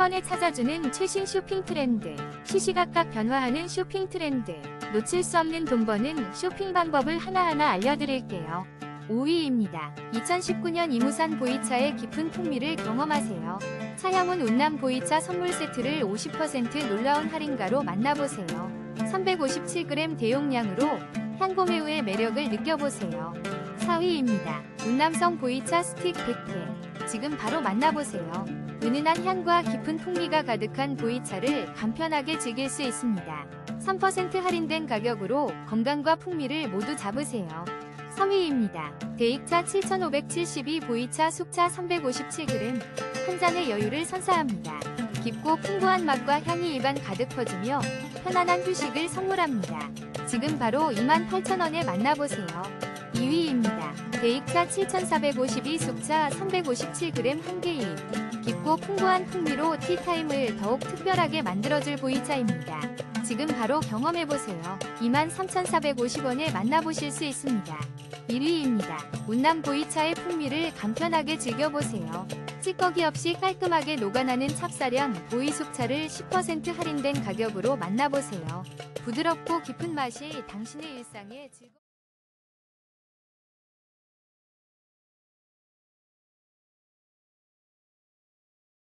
번에 찾아주는 최신 쇼핑 트렌드. 시시각각 변화하는 쇼핑 트렌드. 놓칠 수 없는 돈 버는 쇼핑 방법을 하나하나 알려드릴게요. 5위입니다. 2019년 이무산 보이차의 깊은 풍미를 경험하세요. 차영훈 운남 보이차 선물 세트를 50% 놀라운 할인가로 만나보세요. 357g 대용량으로 향고매우의 매력을 느껴보세요. 4위입니다. 운남성 보이차 스틱 100개. 지금 바로 만나보세요. 은은한 향과 깊은 풍미가 가득한 보이차를 간편하게 즐길 수 있습니다. 3% 할인된 가격으로 건강과 풍미를 모두 잡으세요. 3위입니다. 대익차 7572 보이차 숙차 357g. 한 잔의 여유를 선사합니다. 깊고 풍부한 맛과 향이 입안 가득 퍼지며 편안한 휴식을 선물합니다. 지금 바로 28,000원에 만나보세요. 2위입니다. 대익차 7452 숙차 357g 한 개일. 깊고 풍부한 풍미로 티타임을 더욱 특별하게 만들어줄 보이차입니다. 지금 바로 경험해보세요. 23,450원에 만나보실 수 있습니다. 1위입니다. 운남 보이차의 풍미를 간편하게 즐겨보세요. 찌꺼기 없이 깔끔하게 녹아나는 찹쌀향 보이숙차를 10% 할인된 가격으로 만나보세요. 부드럽고 깊은 맛이 당신의 일상에 즐거